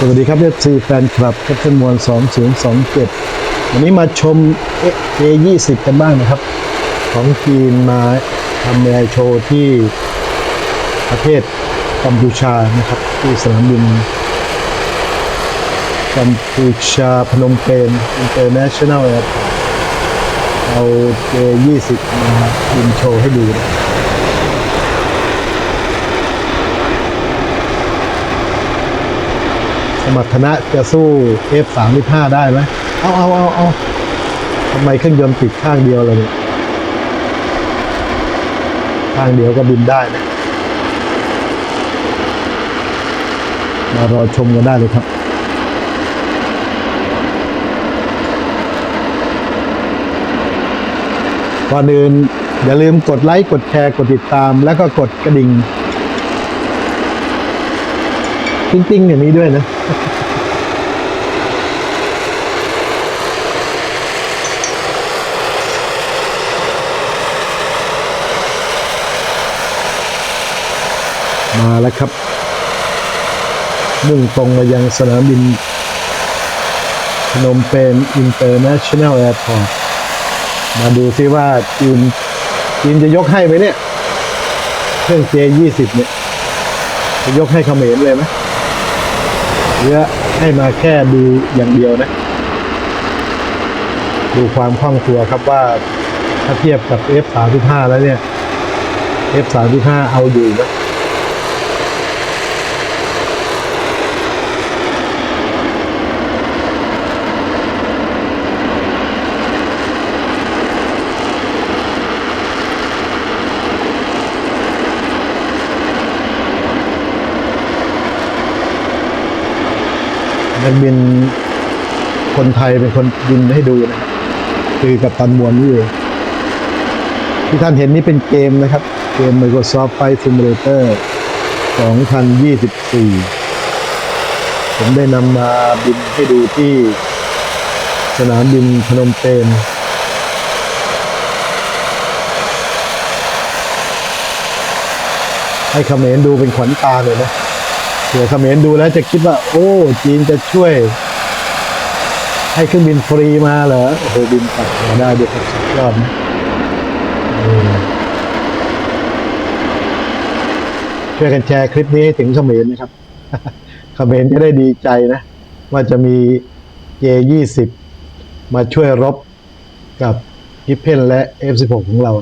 สวัสดีครับเอฟซีแฟนคลับแคปเทนมวล2027 วันนี้มาชม A20 กันบ้างนะครับ ของจีนมาทำแอร์โชว์ที่ประเทศกัมพูชานะครับ ที่สนามบินกัมพูชาพนมเปญ International Airport เอา A20 มาบินโชว์ให้ดูนะ สมรรถนะจะสู้ F35 ได้ไหมเอาเอาเอาเอาทำไมเครื่องยนต์ติดข้างเดียวเลยเนี่ยข้างเดียวก็บินได้นะมารอชมกันได้เลยครับก่อนอื่นอย่าลืมกดไลค์ กดแชร์ กดติดตาม แล้วก็กดกระดิ่ง ติ้งๆอย่างนี้ด้วยนะมาแล้วครับ มุ่งตรงมายังสนามบินพนมเปญอินเตอร์เนชั่นแนลแอร์พอร์ตมาดูซิว่าจีนจีนจะยกให้ไหมเนี่ย เครื่อง J20 เนี่ย จะยกให้เขมรเลยไหม เยอะให้มาแค่ดูอย่างเดียวนะ ดูความคล่องตัวครับว่าถ้าเทียบกับ F35 แล้วเนี่ย F35 เอาอยู่ไห นักบินคนไทยเป็นคนบินให้ดูนะครับ คือกับตันมวลนี่เองที่ท่านเห็นนี่เป็นเกมนะครับ เกม Microsoft Flight Simulator 2024 ผมได้นำมาบินให้ดูที่สนามบินพนมเปญให้เขมรดูเป็นขวัญตาเลยนะ เผื่อเขมรดูแล้วจะคิดว่า โอ้จีนจะช่วย ให้เครื่องบินฟรีมาเหรอโอ้โหบินกลับมาได้ด้วยครับสุดยอดนะช่วยกันแชร์คลิปนี้ให้ถึงเขมรนะครับ เขมรจะได้ดีใจนะ ว่าจะมี J20 มาช่วยรบกับกิเพนและ F16 ของเรา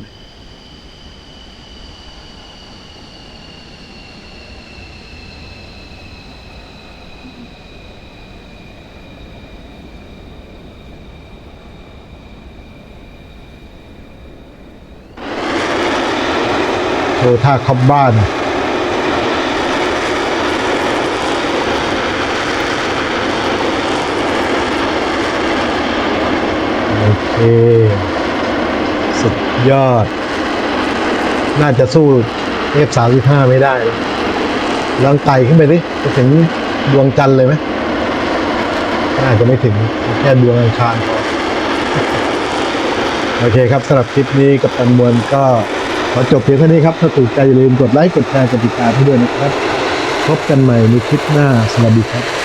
โชว์ท่าขับบ้าน โอเค สุดยอด น่าจะสู้ F35 ไม่ได้ลองไต่ขึ้นไปดิจะถึงดวงจันทร์เลยไหมน่าจะไม่ถึงแค่ดวงอังคารพอโอเคครับสำหรับคลิปนี้กับตันมวลก็ ขอจบเพียงแค่นี้ครับ ถ้าถูกใจอย่าลืมกดไลค์ กดแชร์ กดติดตามให้ด้วยนะครับ พบกันใหม่ในคลิปหน้า สวัสดีครับ